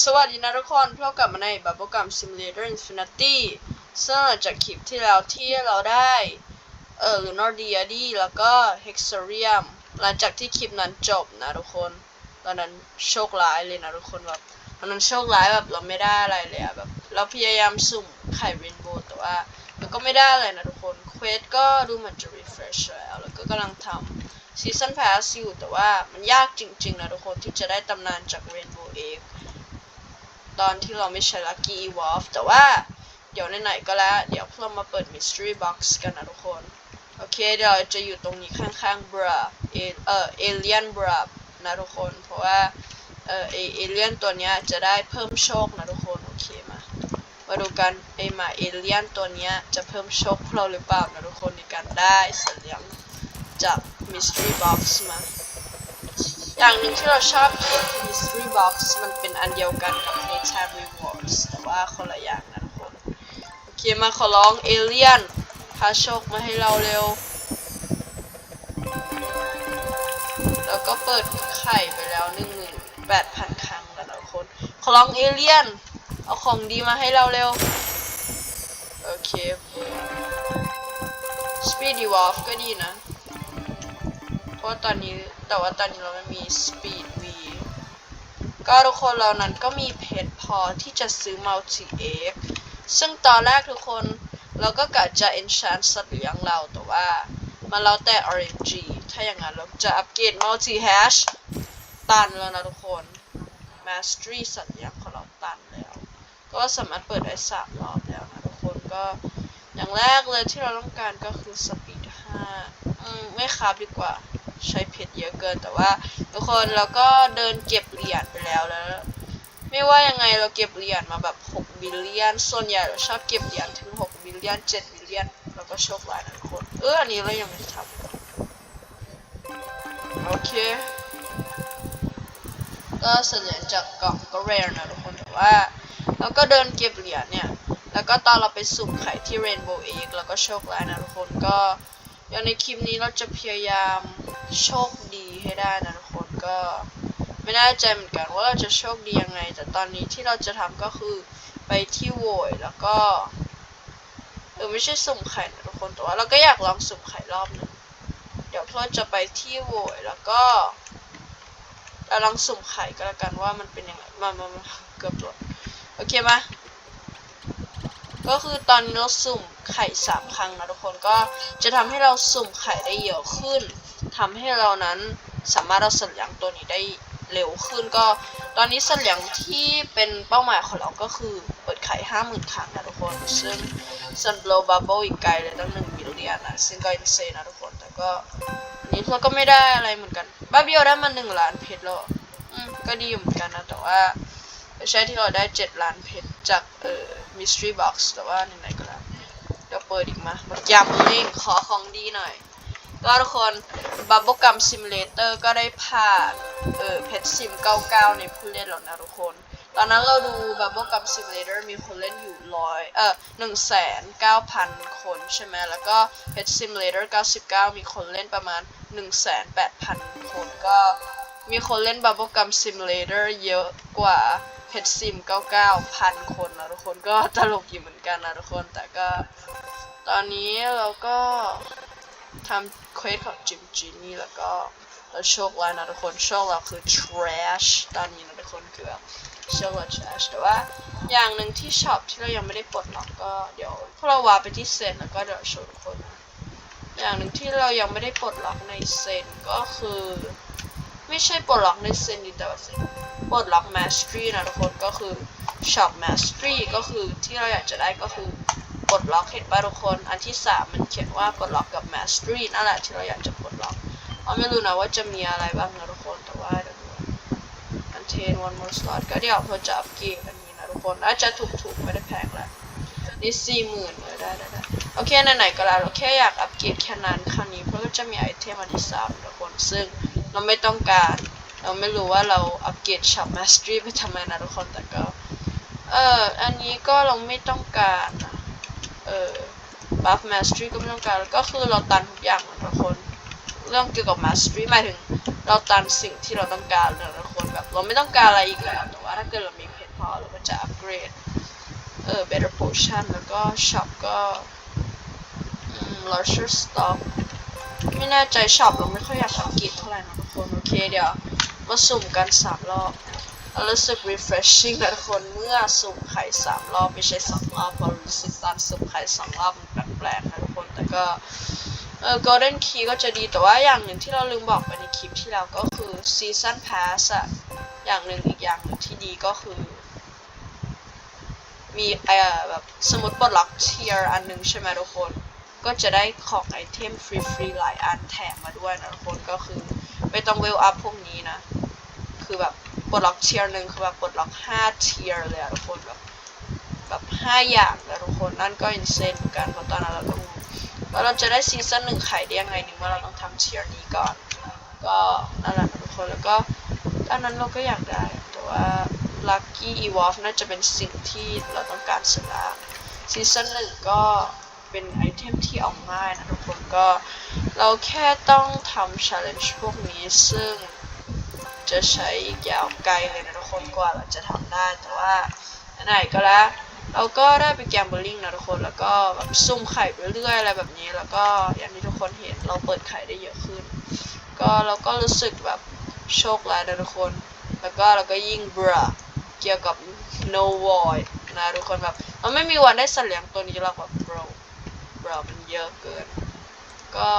สวัสดีนะทุกคนพบกลับมาใน Bubblegum Simulator Infinity ซึ่งหลังจากคลิปที่แล้วที่เราได้ เออ Lunar Deity แล้วก็ Hexarium หลังจากที่คลิปนั้นจบนะทุกคน ตอนนั้นโชคร้ายเลยนะทุกคนแบบตอนนั้นโชคร้ายแบบเราไม่ได้อะไรเลยอะแบบ เราพยายามสุ่มไข่เรนโบว์แต่ว่ามันก็ไม่ได้อะไรนะทุกคนเควสก็ดูเหมือนจะ refresh แล้วแล้วก็กำลังทำ Season Pass อยู่แต่ว่ามันยากจริงๆนะทุกคนที่จะได้ตำนานจาก Rainbow Egg ตอนที่เราไม่ใช้ Lucky Evolve แต่ว่าเดี๋ยวไหนๆก็แล้ว เดี๋ยวเรามาเปิด Mystery Box กันนะทุกคน โอเค เดี๋ยวจะอยู่ตรงนี้ข้างๆ bra เอเอ่อ alien bra นะทุกคน เพราะว่าเออเอเอเลียนตัวเนี้ยจะได้เพิ่มโชคนะทุกคน โอเคมามาดูกันไอหมาเอเลียนตัวเนี้ยจะเพิ่มโชคเราหรือเปล่านะทุกคนในการได้สัญญาณจาก Mystery Box มา อย่างหนึ่งที่เราชอบคือ Mystery Box มันเป็นอันเดียวกันกับ Playtime Rewards แต่ว่าคนละอย่างนะทุกคน โอเค มาขอร้องเอเลียนพาโชคมาให้เราเร็ว แล้วก็เปิดไข่ไปแล้วหนึ่งหมื่นแปดพันครั้งแล้วนะทุกคน ขอร้องเอเลียน เอาของดีมาให้เราเร็ว โอเค Speed Evolve ก็ดีนะ ราะว่าตอนนี้แต่ว่าตอนนี้เราไม่มี Speed V ก็ทุกคนเรานั้นก็มีเพจพอที่จะซื้อ Multi Egg ซึ่งตอนแรกทุกคนเราก็กะจะ enchant สัตว์เลี้ยงเราแต่ว่ามันแล้วแต่ RNG ถ้าอย่างนั้นเราจะอัปเกรด Multi Hash ตันแล้วนะทุกคน Mastery สัตว์เลี้ยงของเราตันแล้ว ก็สามารถเปิดได้สามรอบแล้วนะทุกคนก็อย่างแรกเลยที่เราต้องการก็คือ Speed 5อืมไม่ครับดีกว่า ใช้เพชรเยอะเกินแต่ว่า ทุกคนเราก็เดินเก็บเหรียญไปแล้วแล้ว ไม่ว่ายังไงเราเก็บเหรียญมาแบบ6บิลเลียนส่วนใหญ่เราชอบเก็บเหรียญถึง6บิลเลียน7บิลเลียนเราก็โชคร้ายนะทุกคนเอออันนี้เรายังไม่ทำโอเคก็เสเหรียญจากกล่องก็เรร์นะทุกคนแต่ว่าเราก็เดินเก็บเหรียญเนี่ย แล้วก็ตอนเราไปสุ่มไข่ที่ Rainbow Egg เราก็โชคร้ายนะทุกคนก็ อย่างในคลิปนี้เราจะพยายามโชคดีให้ได้นะทุกคนก็ ไม่แน่ใจเหมือนกันว่าเราจะโชคดียังไง แต่ตอนนี้ที่เราจะทำก็คือไปที่โวยแล้วก็เออไม่ใช่สุ่มไข่นะทุกคนแต่ว่าเราก็อยากลองสุ่มไข่รอบหนึ่งเดี๋ยวเราจะไปที่โวยแล้วก็เราลองสุ่มไข่ก็แล้วกันว่ามันเป็นยังไงมามามาเกือบหลดโอเคไหม ก็คือตอนนี้เราสุ่มไข่สามครั้งนะทุกคนก็จะทำให้เราสุ่มไข่ได้เยอะขึ้นทำให้เรานั้นสามารถเอาสัญญาณตัวนี้ได้เร็วขึ้นก็ ตอนนี้สัญญาณที่เป็นเป้าหมายของเราก็คือเปิดไข่ห้าหมื่นครั้งนะทุกคน ซึ่งซันโบลบับเบิลอีกไกลเลยตั้งหนึ่งบิลเลียนนะซึ่งก็อินเซนะทุกคนแต่ก็นี้เราก็ไม่ได้อะไรเหมือนกันบ้าเบียวได้มาหนึ่งล้านเพชรแล้วก็ดีเหมือนกันนะแต่ว่าใช่ที่เราได้เจ็ดล้านเพชรจากเออ mystery box แต่ว่าไหนๆก็แล้วเดี๋ยวเปิดอีกมาแบบยำเร่งขอของดีหน่อย ก็ทุกคน Bubblegum Simulator ก็ได้ผ่านเออเพชรซิม99 ในผู้เล่นแล้วนะทุกคน ตอนนั้นเราดู Bubblegum Simulator มีคนเล่นอยู่ร้อยเออ1,900,000คนใช่ไหมแล้วก็เพชร Simulator 99 มีคนเล่นประมาณ1,800,000คนก็มีคนเล่น Bubblegum Simulator เยอะกว่า เพชรซิม99,000คนนะทุกคนก็ตลกอยู่เหมือนกันนะทุกคนแต่ก็ ตอนนี้เราก็ทำเควสของจิมจินี่แล้วก็เราโชคร้ายนะทุกคนโชคเราคือ trash ตอนนี้นะทุกคนคือแบบโชคเรา trash แต่ว่าอย่างหนึ่งที่ช็อปที่เรายังไม่ได้ปลดล็อกก็เดี๋ยวพวกเราวาไปที่เซนแล้วก็เดี๋ยวโชว์ทุกคน อย่างหนึ่งที่เรายังไม่ได้ปลดล็อกในเซนก็คือ ไม่ใช่ปลดล็อกในเซนดีแต่ว่าปลดล็อก mastery นะทุกคนก็คือ shop mastery ก็คือที่เราอยากจะได้ก็คือปลดล็อกเห็นป่ะทุกคน อันที่สามมันเขียนว่าปลดล็อกกับ mastery นั่นแหละที่เราอยากจะปลดล็อกเราไม่รู้นะว่าจะมีอะไรบ้างนะทุกคนแต่ว่าเดี๋ยวดูอันเทน one more slot ก็เดี๋ยวเราจะอัพเกรดอันนี้นะทุกคนอาจจะถูกๆไม่ได้แพงละนี่สี่หมื่นเลยได้ได้ไดโอเคไหนๆก็แล้วเราแค่อยากอัพเกรดแค่นั้นครั้งนี้เพราะก็จะมีไอเทมอันที่สามทุกคนซึ่ง เราไม่ต้องการ เราไม่รู้ว่าเราอัพเกรด shop mastery ไปทำไมนะทุกคนแต่ก็ เอออันนี้ก็เราไม่ต้องการนะเออ buff mastery ก็ไม่ต้องการก็คือเราตันทุกอย่างนะทุกคน เรื่องเกี่ยวกับ mastery หมายถึง เราตันสิ่งที่เราต้องการนะทุกคนแบบเราไม่ต้องการอะไรอีกแล้วแต่ว่าถ้าเกิดเรามีเพชรพอเราก็จะอัปเกรดเออ better potion แล้วก็ shop ก็อืม larger stock ไม่แน่ใจ shop เราไม่ค่อยอยากอัปเกรดเท่าไหร่นะทุก คนโอเคเดี๋ยวมาสุ่มกันสามรอบรู้สึก refreshing นะทุกคนเมื่อสุ่มไข่สามรอบไม่ใช่สองรอบเพราะรู้สึกตอนสุ่มไข่สองรอบมันแปลกๆนะทุกคนแต่ก็เออ golden key ก็จะดีแต่ว่าอย่างหนึ่งที่เราลืมบอกไปในคลิปที่แล้วก็คือ season pass อะอย่างหนึ่งอีกอย่างหนึ่งที่ดีก็คือ มีเอ่อแบบสมมติปลดล็อกเทียร์อันหนึ่งใช่ไหมทุกคน ก็จะได้ของไอเทมฟรีๆหลายอันแถมมาด้วยนะทุกคนก็คือ ไม่ต้องเวลอัพพวกนี้นะ คือแบบปลดล็อกเทียร์หนึ่งคือแบบปลดล็อก5เทียร์เลยอะทุกคนแบบแบบ5อย่างนะทุกคนนั่นก็อินเซนเหมือนกันเพราะตอนนั้นเราต้องแล้วเราจะได้ซีซั่นหนึ่งไข่ได้ยังไงหนึ่งว่าเราต้องทำเทียร์นี้ก่อน ก็นั่นแหละทุกคนแล้วก็ตอนนั้นเราก็อยากได้ แต่ว่า Lucky Evolve น่าจะเป็นสิ่งที่เราต้องการสุดล้วซีซั่นหนึ่งก็ เป็นไอเทมที่เอาง่ายนะทุกคนก็ เราแค่ต้องทำ challenge พวกนี้ซึ่งจะใช้อีกยาวไกลเลยนะทุกคนกว่าเราจะทำได้แต่ว่าไหนก็แล้วเราก็ได้ไปแกมเบอร์ลิงนะทุกคนแล้วก็แบบซุ่มไข่ไปเรื่อยอะไรแบบนี้ แล้วก็อย่างที่ทุกคนเห็นเราเปิดไข่ได้เยอะขึ้น ก็เราก็รู้สึกแบบโชคร้ายนะทุกคน แล้วก็เราก็ยิ่งบราเกี่ยวกับ no void นะทุกคนแบบเราไม่มีวันได้สัตว์เลี้ยงตัวนี้หรอกแบบ bro bro มันเยอะเกิน ก็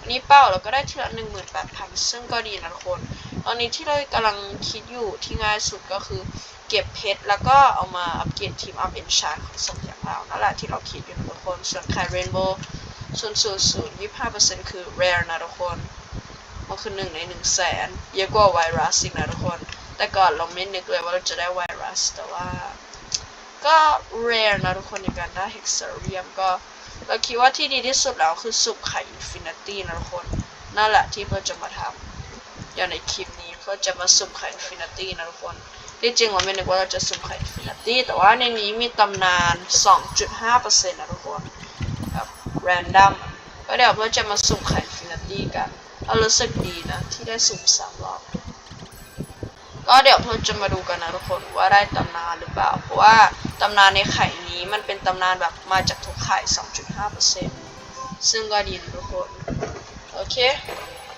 อันนี้เป้าเราก็ได้ทีละหนึ่งหมื่นแปดพันซึ่งก็ดีนะทุกคน ตอนนี้ที่เรากำลังคิดอยู่ที่ง่ายสุดก็คือ เก็บเพชรแล้วก็เอามาอัปเกรดทีมอัพเอนชานของสมอย่าเรานั่นแหละที่เราคิดอยู่นะทุกคน ส่วนไข่เรนโบว์ส่วนศูนย์ศูนย์ยี่ห้าเปอร์เซ็นต์คือ rare นะทุกคนมันคือหนึ่งในหนึ่งแสนเยอะกว่าไวรัสอีกนะทุกคน แต่ก่อนเราไม่นึกเลยว่าเราจะได้ไวรัสแต่ว่าก็ rare นะทุกคนในการได้ hexarium ก็ เราคิดว่าที่ดีที่สุดแล้วคือสุกไข่ infinity นะทุกคน นั่นแหละที่เพื่อจะมาทำอย่างในคลิปนี้เพื่อจะมาสุ่มไข่ infinity นะทุกคนที่จริงเราไม่นึกว่าเราจะสุ่มไข่ infinity แต่ว่าในนี้มีตำนาน 2.5%นะทุกคนแบบ random ก็เดี๋ยวเพื่อจะมาสุ่มไข่ infinity กันเรารู้สึกดีนะที่ได้สุ่มสามรอบก็เดี๋ยวเพื่อจะมาดูกันนะทุกคนว่าได้ตำนานหรือเปล่าเพราะว่า ตำนานในไข่นี้มันเป็นตำนานแบบมาจากทุกไข่ 2.5%ซึ่งก็ดีนะทุกคน โอเค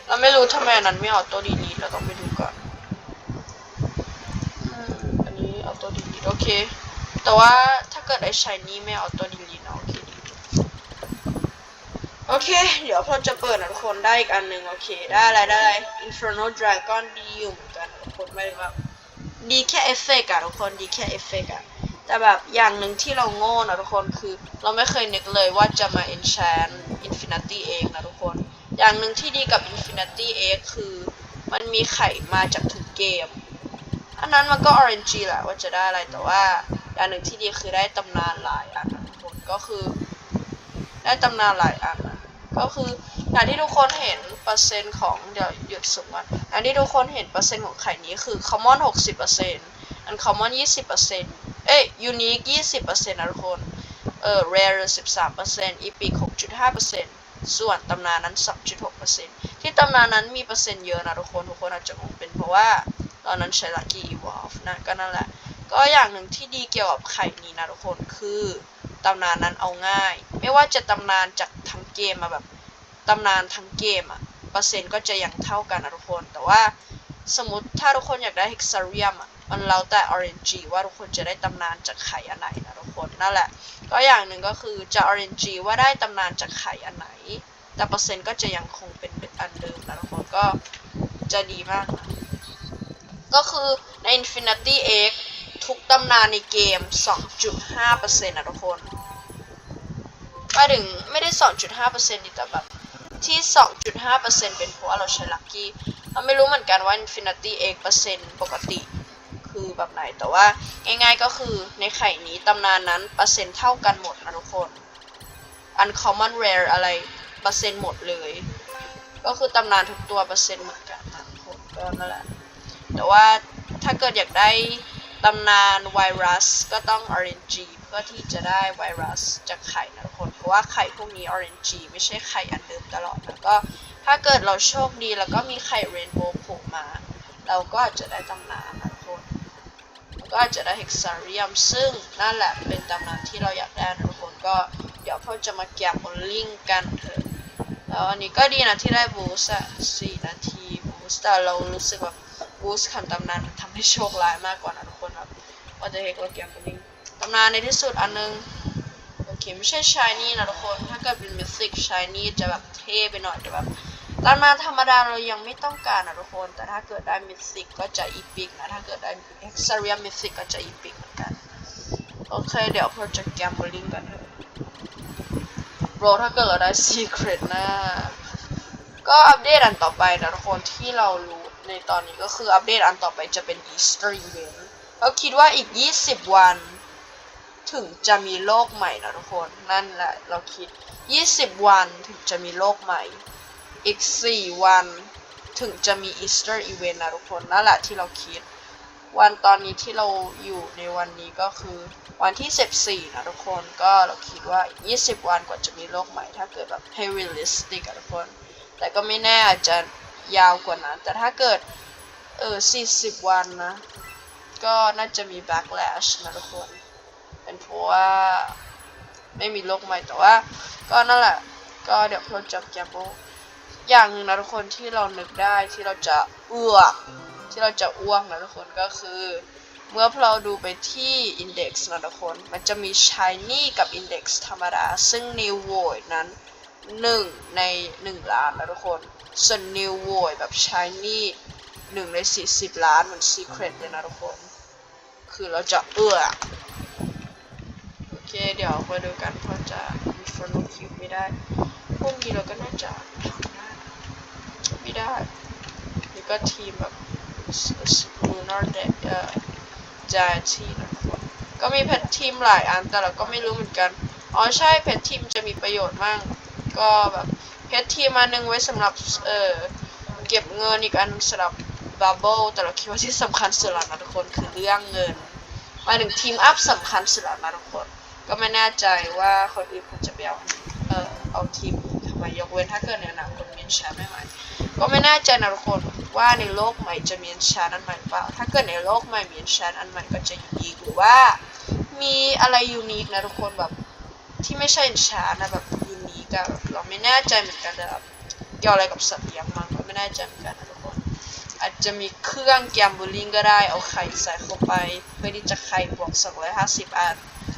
เราไม่รู้ทำไมอันนั้นไม่เอาตัวดีลีเราต้องไปดูก่อนอันนี้เอาตัวดีลีโอเค แต่ว่าถ้าเกิดไอ้ชายนี้ไม่เอาตัวดีลีนะโอเคโอเค เดี๋ยวพอจะเปิดนะทุกคนได้อีกอันหนึ่งโอเค ได้อะไรได้อะไร Inferno Dragon ดีอยู่เหมือนกันทุกคนไม่ได้แบบดีแค่เอฟเฟกต์อะทุกคนดีแค่เอฟเฟกต์อะ แต่แบบอย่างหนึ่งที่เราโง่นะทุกคนคือ เราไม่เคยนึกเลยว่าจะมา enchant Infinity เองนะทุกคน อย่างหนึ่งที่ดีกับ Infinity X คือ มันมีไข่มาจากทุกเกม อันนั้นมันก็ RNG แหละว่าจะได้อะไรแต่ว่า อย่างหนึ่งที่ดีคือได้ตำนานหลายอันนะทุกคนก็คือ ได้ตำนานหลายอันนะก็คืออย่างที่ทุกคนเห็นเปอร์เซ็นต์ของเดี๋ยวหยุดสุ่มก่อนอย่างที่ทุกคนเห็นเปอร์เซ็นต์ของไข่นี้คือ common 60%อัน common 20%เอ้ย unique 20%น เอ้ยยูนิค20%นะทุกคน เออ rare 13% epic 6.5%ส่วนตำนานนั้น2.6%ที่ตำนานนั้นมีเปอร์เซ็นต์เยอะนะทุกคน ทุกคนอาจจะงงเป็นเพราะว่าตอนนั้นใช้ lucky evolve นะก็นั่นแหละ ก็อย่างหนึ่งที่ดีเกี่ยวกับไข่นี้นะทุกคนคือตำนานนั้นเอาง่าย ไม่ว่าจะตำนานจากทั้งเกมมาแบบตำนานทั้งเกมอะเปอร์เซ็นต์ก็จะยังเท่ากันนะทุกคน แต่ว่าสมมติถ้าทุกคนอยากได้ hexarium อะ มันแล้วแต่ RNG ว่าทุกคนจะได้ตำนานจากไข่อันไหนนะทุกคนนั่นแหละ ก็อย่างหนึ่งก็คือจะ RNG ว่าได้ตำนานจากไข่อันไหน แต่เปอร์เซ็นต์ก็จะยังคงเป็นอันเดิมนะทุกคนก็จะดีมากนะก็คือใน Infinity X ทุกตำนานในเกม 2.5%นะทุกคนหมายถึงไม่ได้ 2.5%ดิแต่แบบที่ 2.5%เป็นเพราะเราใช้ลัคกี้เราไม่รู้เหมือนกันว่า Infinity X เปอร์เซ็นต์ปกติ แบบไหน แต่ว่าง่ายๆก็คือในไข่นี้ตำนานนั้นเปอร์เซ็นต์เท่ากันหมดนะทุกคน Uncommon Rare อะไรเปอร์เซ็นต์หมดเลย ก็คือตำนานทุกตัวเปอร์เซ็นต์เหมือนกันทุกคนก็นั่นแหละแต่ว่าถ้าเกิดอยากได้ตำนานไวรัสก็ต้อง RNG เพื่อที่จะได้ไวรัสจากไข่นะทุกคน เพราะว่าไข่พวกนี้ RNG ไม่ใช่ไข่อันเดิมตลอด แล้วก็ถ้าเกิดเราโชคดีแล้วก็มีไข่เรนโบว์โผล่มา เราก็อาจจะได้ตำนาน ก็อาจจะได้เฮกซาเรียม ซึ่งนั่นแหละเป็นตำนานที่เราอยากได้นะทุกคนก็เดี๋ยวพ่อจะมาแกะบนลิงกันเถอะแล้วอันนี้ก็ดีนะที่ได้บูสต์อะสี่นาทีบูสต์แต่เรารู้สึกแบบบูสต์คันตำนานมันทำให้โชคร้ายมากกว่านะทุกคนครับว่าจะเฮกเราแกะบนลิงตำนานในที่สุดอันนึงโอเคไม่ใช่ชายนี่นะทุกคนถ้าเกิดเป็นมิสซิกชายนี่จะแบบเท่ไปหน่อยแต่แบบ ตอนมาธรรมดาเรายังไม่ต้องการนะทุกคน แต่ถ้าเกิดได้มิสซิกก็จะอีพิกนะ ถ้าเกิดได้เอ็กซ์เรียมิสซิกก็จะอีพิกเหมือนกัน โอเค เดี๋ยวเราจะแกมบลิงกันเถอะโรถ้าเกิดเราได้ซีเครตนะ ก็อัปเดตอันต่อไปนะทุกคนที่เรารู้ในตอนนี้ก็คืออัปเดตอันต่อไปจะเป็น Easter Event เราคิดว่าอีก 20 วัน ถึงจะมีโลกใหม่นะทุกคน นั่นแหละเราคิด 20 วันถึงจะมีโลกใหม่ อีก 4 วันถึงจะมี Easter Event นะทุกคนนั่นแหละที่เราคิด วันตอนนี้ที่เราอยู่ในวันนี้ก็คือวันที่ 14 นะทุกคนก็เราคิดว่า 20 วันกว่าจะมีโลกใหม่ ถ้าเกิดแบบให้ realistic อะทุกคน แต่ก็ไม่แน่อาจจะยาวกว่านั้น แต่ถ้าเกิด เออ 40 วันนะ ก็น่าจะมี backlash นะทุกคน เป็นเพราะว่าไม่มีโลกใหม่แต่ว่า ก็นั่นแหละ ก็เดี๋ยวเราจะแกมโบ อย่างหนึ่งนะทุกคนที่เรานึกได้ที่เราจะอ้วก ที่เราจะอ้วกนะทุกคนก็คือ เมื่อเราดูไปที่ index นะทุกคน มันจะมี shiny กับ index ธรรมดา ซึ่ง new void นั้น 1 ใน 1 ล้านนะทุกคน ส่วน new void แบบ shiny 1 ใน 40 ล้านเหมือน secret เลยนะทุกคน คือเราจะเอื้อโอเค เดี๋ยวมาดูกันเพราะจะมีฟอนต์คิวไม่ได้ พวกนี้เราก็น่าจะ ไม่ได้นี่ก็ทีมแบบมูนอร์เดเอ่อจาทีนะคนก็มีเพจทีมหลายอันแต่เราก็ไม่รู้เหมือนกัน อ๋อใช่เพจทีมจะมีประโยชน์มาก ก็แบบเพจทีมอันหนึงไว้สำหรับเอ่อเก็บเงินอีกอันสำหรับบับเบิลแต่เราคิดว่าที่สำคัญสุดแล้วนะทุกคนคือเรื่องเงินมาถึงทีมอัพสำคัญสุดแล้วนะทุกคน ก็ไม่แน่ใจว่าคนอื่นเขาจะไปเอาเอ่อเอาทีมทำไมยกเว้นถ้าเกิดในอนาคตมีแชมป์ใหม่ๆ ก็ไม่น่ใจนะทุกคนว่าในโลกใหม่จะมีแชมป์อันใหม่เปล่า ถ้าเกิดในโลกใหม่มีแชมป์อันใหม่ก็จะยูนิคหรือว่า มีอะไรยูนิคนะทุกคนแบบที่ไม่ใช่แชมป์นะแบบยูนิคอะเราไม่แน่ใจเหมือนกันแต่แบบเกี่ยวอะไรกับสัตว์เลี้ยงมั้งก็ไม่แน่ใจเหมือนกันนะทุกคนอาจจะมีเครื่องแกมบูลิงก็ได้เอาไข่ใส่เข้าไปเพื่อที่จะไข่บวก250อัน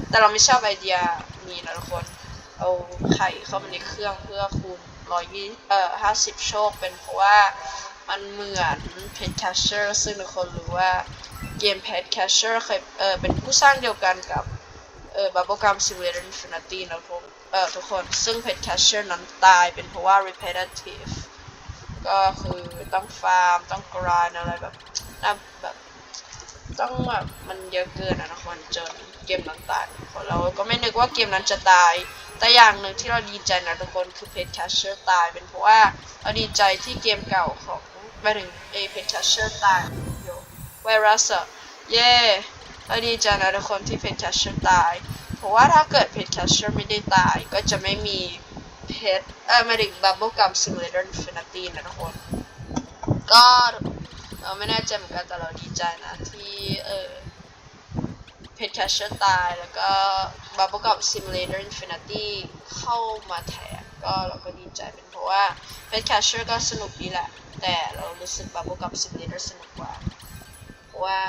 แต่เราไม่ชอบไอเดียนี้นะทุกคนเอาไข่เข้าไปในเครื่องเพื่อคูณ ร้อยยี่เอ่อห้าสิบโชคเป็นเพราะว่ามันเหมือนเพจแคชเชอร์ซึ่งทุกคนรู้ว่าเกมเพจแคชเชอร์เคยเออเป็นผู้สร้างเดียวกันกับเออ Bubblegum Simulator Infinity นะทุกเออทุกคนซึ่งเพจแคชเชอร์นั้นตายเป็นเพราะว่า repetitive ก็คือต้องฟาร์มต้องกรานอะไรแบบน่าแบบต้องแบบมันเยอะเกินอะนะคนจนเกมนั้นตายคนเราก็ไม่นึกว่าเกมนั้นจะตาย แต่อย่างหนึ่งที่เราดีใจนะทุกคนคือเพจแคชเชอร์ตาย เป็นเพราะว่าเราดีใจที่เกมเก่าของไปถึงเอเพจแคชเชอร์ตายโยไวรัสอะเย่เราดีใจนะทุกคนที่เพจแคชเชอร์ตาย เพราะว่าถ้าเกิดเพจแคชเชอร์ไม่ได้ตายก็จะไม่มีเพจเออไม่ถึง Bubblegum Simulator Infinity นะทุกคน ก็เราไม่แน่ใจเหมือนกันแต่เราดีใจนะที่เออ เพจแคชเชอร์ตาย แล้วก็ Bubblegum Simulator Infinity เข้ามาแทนก็เราก็ดีใจเป็นเพราะว่าเพจแคชเชอร์ก็สนุกดีแหละ แต่เรารู้สึก Bubblegum Simulator สนุกกว่า เพราะว่า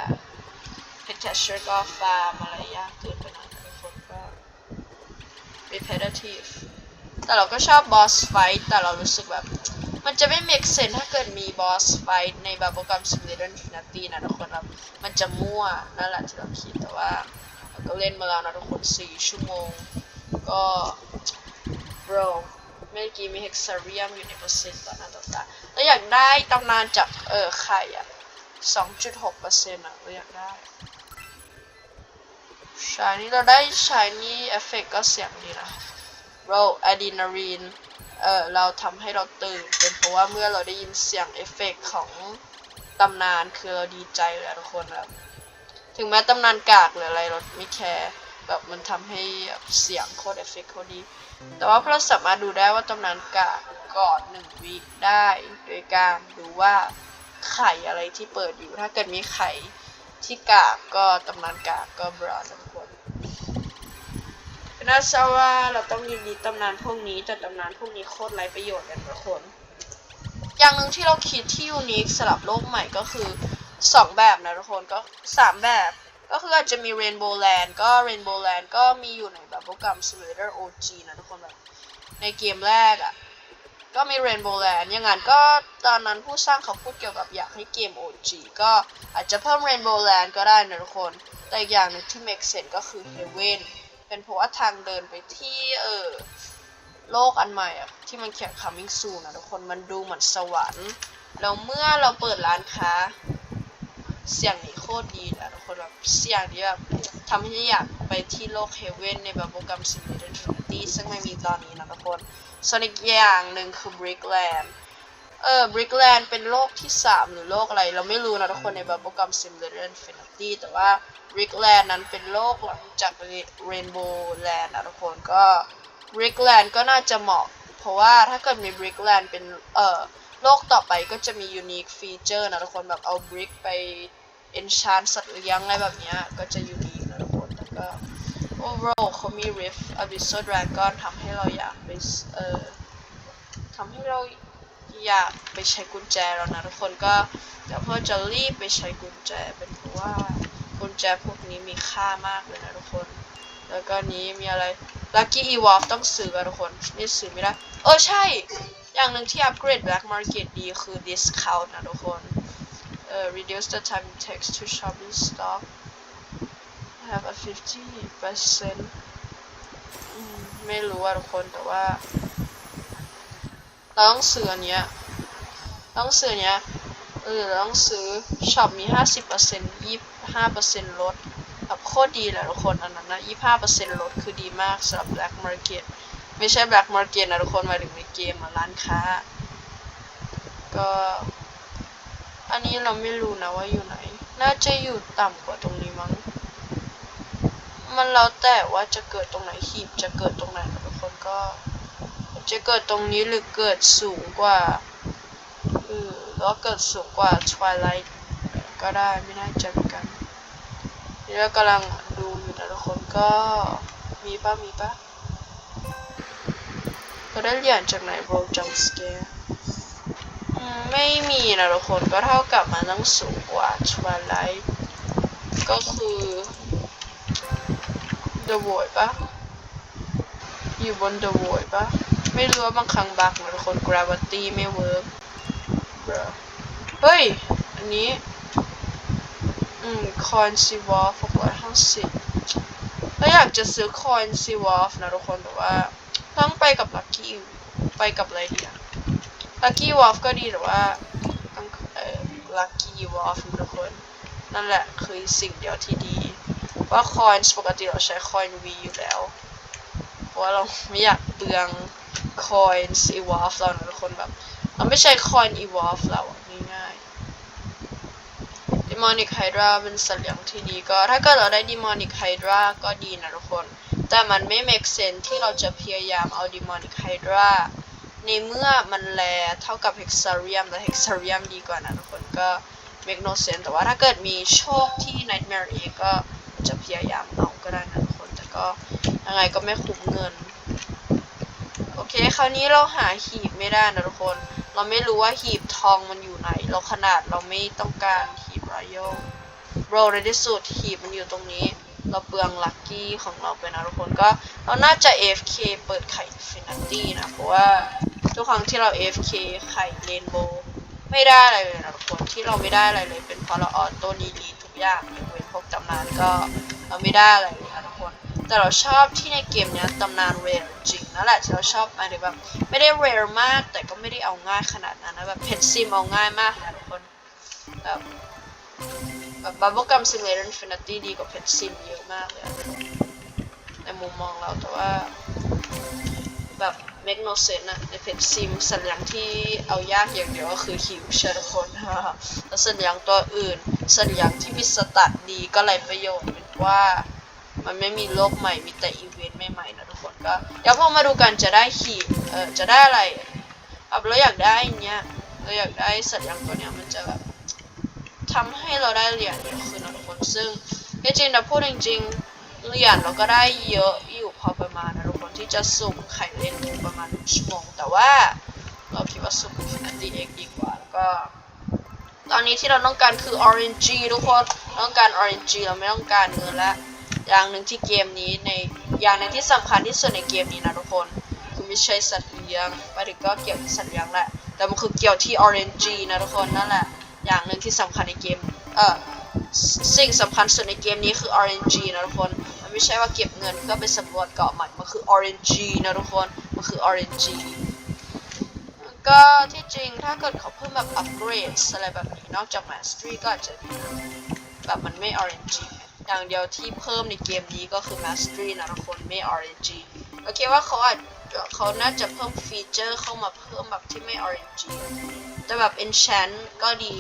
เพจแคชเชอร์ก็ฟาร์มอะไรยากเกินไปหน่อยทุกคนก็ repetitive แต่เราก็ชอบ boss fight แต่เรารู้สึกแบบ มันจะไม่ make sense ถ้าเกิดมี boss fight ใน Bubblegum Simulator Infinity นะทุกคนครับ มันจะมั่วนั่นแหละที่เราคิดแต่ว่าเราก็เล่นมาแล้วนะทุกคน4ชั่วโมง ก็ bro เมื่อกี้มี Hexarium อยู่ในเปอร์เซ็นต์ต่อหน้าต่อตาแล้วอยากได้ตำนานจากเออไข่อะ2.6เปอร์เซ็นต์อะเราอยากได้ชายนี่เราได้ชายนี่เอฟเฟกก็เสียงดีนะเรอะดรีนาลีน เออเราทำให้เราตื่นเป็นเพราะว่าเมื่อเราได้ยินเสียงเอฟเฟกต์ของตำนานคือเราดีใจเลยทุกคนแบบถึงแม้ตำนานกากหรืออะไรเราไม่แคร์แบบมันทำให้เสียงโคตรเอฟเฟกต์เขาดี แต่ว่าเราสามารถดูได้ว่าตำนานกากก่อนหนึ่งวิได้ โดยการดูว่าไข่อะไรที่เปิดอยู่ ถ้าเกิดมีไข่ที่กากก็ตำนานกากก็บราทุกค นน่าเศร้าว่าเราต้องยินดีตำนานพวกนี้ แต่ตำนานพวกนี้โคตรไร้ประโยชน์กันทุกคน อย่างหนึ่งที่เราคิดที่ยูนิคสำหรับโลกใหม่ก็คือสองแบบนะทุกคนก็สามแบบ ก็คืออาจจะมี Rainbow Land ก็ Rainbow Land ก็มีอยู่ในแบบโปรแกรม Simulator OG นะทุกคนแบบในเกมแรกอะ่ะก็มี Rainbow Land อย่างนั้นก็ตอนนั้นผู้สร้างเขาพูดเกี่ยวกับอยากให้เกม OG ก็อาจจะเพิ่ม Rainbow Land ก็ได้นะทุกคน แต่อีกอย่างหนึงที่ make sense ก็คือ Heaven เป็นเพราะว่าทางเดินไปที่เออโลกอันใหม่อะที่มันเขียน coming soon นะทุกคนมันดูเหมือนสวรรค์แล้วเมื่อเราเปิดร้านค้า เสียงนี้โคตรดีนะทุกคนแบบเสียงนี้แบบทำให้อยากไปที่โลกเฮเว่นในแบบโปรแกรม Simulator Infinity ซึ่งไม่มีตอนนี้นะทุกคนส่วนอีกอย่างหนึ่งคือ Brickland เออ Brickland เป็นโลกที่ 3 หรือโลกอะไร เราไม่รู้นะทุกคนในแบบโปรแกรม Simulator Infinity แต่ว่า Brickland นั้นเป็นโลกหลังจาก Rainbow Land นะทุกคนก็ Brickland ก็น่าจะเหมาะ เพราะว่าถ้าเกิดมี Brickland เป็นเอ่อโลกต่อไปก็จะมี unique feature นะทุกคนแบบเอา brick ไป enchant สัตว์เลี้ยงอะไรแบบเนี้ยก็จะ unique นะทุกคนแต่ก็ overall เขามี rift abyssal dragon ทำให้เราอยากไปเอ่อทำให้เราอยากไปใช้กุญแจแล้วนะทุกคนก็เดี๋ยวเพื่อจะรีบไปใช้กุญแจเป็นเพราะว่า ญแจพวกนี้มีค่ามากเลยนะทุกคน แล้วก็นี้มีอะไร lucky evolve ต้องซื้ออะทุกคนนี่ซื้อไม่ได้เออใช่ อย่างหนึ่งที่อัปเกรด black market ดีคือ discount นะทุกคนเอ่อ reduce the time it takes to shop in stock have a 50%อืมไม่รู้อะทุกคนแต่ว่าเราต้องซื้ออันเนี้ยต้องซื้อเนี้ยเออเราต้องซื้อช็อปมี 50% 25%ลดแบบโคตรดีเลยทุกคนอันนั้นนะ 25%ลดคือดีมากสำหรับ black market ไม่ใช่ black market นะทุกคนหมายถึงในเกมร้านค้า ก็ อันนี้เราไม่รู้นะว่าอยู่ไหน น่าจะอยู่ต่ำกว่าตรงนี้มั้ง มันแล้วแต่ว่าจะเกิดตรงไหนหีบจะเกิดตรงไหนนะทุกคนก็ จะเกิดตรงนี้หรือเกิดสูงกว่าเออแล้วเกิดสูงกว่า Twilight ก็ได้ไม่น่าจะเหมือนกัน นี่เรากำลังดูอยู่นะทุกคนก็มีปะมีปะก็ได้เหรียญจากไหน bro jump scare อืมไม่มีนะทุกคนก็เท่ากับมันต้องสูงกว่า Twilight ก็คือ The Void ปะอยู่บน The Void ปะไม่รู้ว่าบางครั้งบักนะทุกคน Gravity ไม่เวิร์กเฮ้ย อันนี้ อืม Coin s e w a l หกร้อยห้าสิบถ้าอยากจะซื้อ Coin s e w a l นะทุกคนแต่ว่าต้องไปกับลักกี้ไปกับอะไรดีอะลักกี้วอฟก็ดีแต่ว่าต้องเออลักกี้วอฟทุกคน นั่นแหละคือสิ่งเดียวที่ดี ว่าคอนปกติเราใช้คอน์ V อยู่แล้ว เพราะว่าเราไม่อยากเปลืองคอน์ evolve เรานะทุกคนแบบ เราไม่ใช้คอน์ evolve เรา อะง่ายๆ demonic hydra เป็นสัตว์เลี้ยงที่ดีก็ ถ้าเกิดเราได้ demonic hydra ก็ดีนะทุกคน แต่มันไม่ make sense ที่เราจะพยายามเอา demonic hydra ในเมื่อมันแลเท่ากับ hexarium และ hexarium ดีกว่านะทุกคนก็ make no sense แต่ว่าถ้าเกิดมีโชคที่ nightmare เองก็จะพยายามเอาก็ได้นะทุกคน แต่ก็ยังไงก็ไม่คุ้มเงิน โอเค คราวนี้เราหาหีบไม่ได้นะทุกคน เราไม่รู้ว่าหีบทองมันอยู่ไหน เราขนาดเราไม่ต้องการหี บรอยัลโรในที่สุดหีบมันอยู่ตรงนี้ เราเปลืองลัคกี้ของเราไปนะทุกคนก็เราน่าจะ AFK เปิดไข่ Infinity นะ เพราะว่าทุกครั้งที่เรา AFK ไข่เรนโบว์ไม่ได้อะไรเลยนะทุกคนที่เราไม่ได้อะไรเลย เป็นเพราะเราออโต้ดีลีทุกอย่างยกเว้นพวกตำนานก็เราไม่ได้อะไรเลยนะทุกคน แต่เราชอบที่ในเกมเนี้ยตำนานเรรจริงนั่นแหละที่เราชอบมายถึงแบบไม่ได้เรรมากแต่ก็ไม่ได้เอาง่ายขนาดนั้นนะแบบเพนซิมเอาง่ายมากนะทุกคนแบบ แบบบับเบิลกัมซิมเลอร์อินฟินิตี้ดีกว่าเพนซิมเยอะมากเลยในมุมมองเราแต่ว่าแบบ make no sense อะในเพจซิมสัญลักษณ์ที่เอายากอย่างเดียวก็คือหิวเชียวทุกคนแล้วสัญลักษณ์ตัวอื่น สัญลักษณ์ที่มีสตัดดีก็ไรประโยชน์เป็นว่า มันไม่มีโลกใหม่มีแต่อีเวนต์ใหม่ๆนะทุกคนก็เดี๋ยวพอมาดูกันจะได้หีบเออจะได้อะไรอะเราอยากได้เนี้ยเราอยากได้สัญลักษณ์ตัวเนี้ยมันจะแบบ ทำให้เราได้เหรียญเยอะขึ้นนะทุกคนซึ่งจริงแต่พูดจริงๆเหรียญเราก็ได้เยอะอยู่พอประมาณนะทุกคนที่จะสุ่มไข่เล่นอยู่ประมาณชั่วโมงแต่ว่าเราคิดว่าสุ่มอันดีเองดีกว่าแล้วก็ตอนนี้ที่เราต้องการคือ RNG ทุกคนต้องการ RNG เราไม่ต้องการเงินละอย่างหนึ่งที่เกมนี้ในอย่างหนึ่งที่สำคัญที่สุดในเกมนี้นะทุกคนคือไม่ใช่สัตว์เลี้ยงไปถึงก็เกี่ยวกับสัตว์เลี้ยงแหละแต่มันคือเกี่ยวที่ RNG นะทุกคนนั่นแหละ อย่างหนึ่งที่สำคัญในเกม เออสิ่งสำคัญสุดในเกมนี้คือ RNG นะทุกคน มันไม่ใช่ว่าเก็บเงินเพื่อไปสำรวจเกาะใหม่ มันคือ RNG นะทุกคน มันคือ RNG ก็ที่จริงถ้าเกิดเขาเพิ่มแบบอัปเกรดอะไรแบบนี้นอกจาก Mastery ก็อาจจะดีแบบมันไม่ RNG อย่างเดียวที่เพิ่มในเกมนี้ก็คือ Mastery นะทุกคนไม่ RNG โอเคว่าเขาอาจเขาน่าจะเพิ่มฟีเจอร์เข้ามาเพิ่มแบบที่ไม่ RNG แต่แบบ Enchant ก็ดี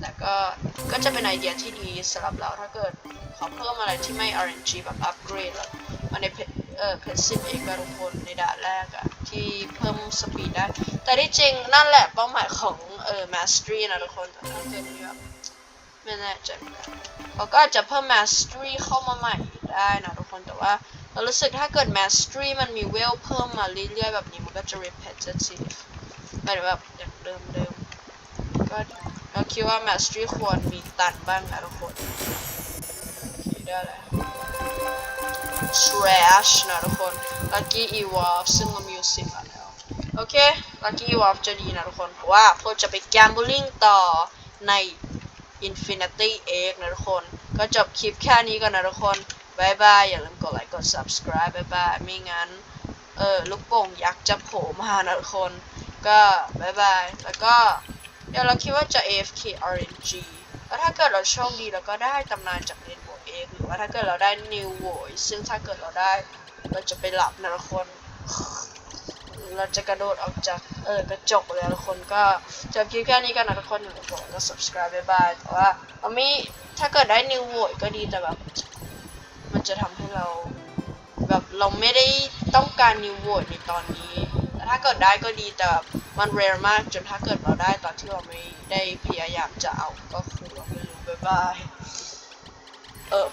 แต่ก็ก็จะเป็นไอเดียที่ดีสำหรับเราถ้าเกิดเขาเพิ่มอะไรที่ไม่ RNG แบบอัปเกรดแล้วมาในเพเออเพจซิมเอกับทุกคนในด่านแรกอะที่เพิ่มสปีดได้ แต่ที่จริงนั่นแหละเป้าหมายของเอ่อ mastery นะทุกคนแต่ถ้าเกิดแบบไม่แน่ใจเหมือนกันเขาก็อาจจะเพิ่ม mastery เข้ามาใหม่ได้นะทุกคนแต่ว่าเรารู้สึกถ้าเกิด mastery มันมีเวลเพิ่มมาเรื่อยๆแบบนี้มันก็จะ repetitive หมายถึงแบบ อย่างเดิมๆก็เราคิดว่า mastery ควรมีตันบ้างนะทุกคนโอเคได้แล้ว trash นะทุกคน lucky evolve ซึ่งมัน music มาแล้ว โอเค lucky evolve จะดีนะทุกคนเพราะว่าเราจะไป gambling ต่อใน infinity egg นะทุกคน ก็จบคลิปแค่นี้ก่อนนะทุกคนบายบาย อย่าลืมกดไลค์ กด subscribe บายบาย ไม่งั้น เออ ลูกโป่งยักษ์จะโผล่มานะทุกคน ก็บายบาย แล้วก็ เดี๋ยวเราคิดว่าจะ AFK RNG แล้วถ้าเกิดเราโชคดีเราก็ได้ตำนานจากเรนโบว์เองหรือว่าถ้าเกิดเราได้ New Voice ซึ่งถ้าเกิดเราได้เราจะไปหลับนะทุกคนเราจะกระโดดออกจากเออกระจกเลยทุกคนก็จบคลิปแค่นี้กันนะทุกคนอย่าลืมกดก็ subscribe บายบายแต่ว่าเราม่ถ้าเกิดได้ New Voice ก็ดีแต่แบบ มันจะทำให้เรา แบบเราไม่ได้ต้องการ New Voice ในตอนนี้ ถ้าเกิดได้ก็ดีแต่มันเรรมาก จนถ้าเกิดเราได้ตอนที่เราไม่ได้พยายามจะเอาก็คือเราไม่รู้บายบายเออ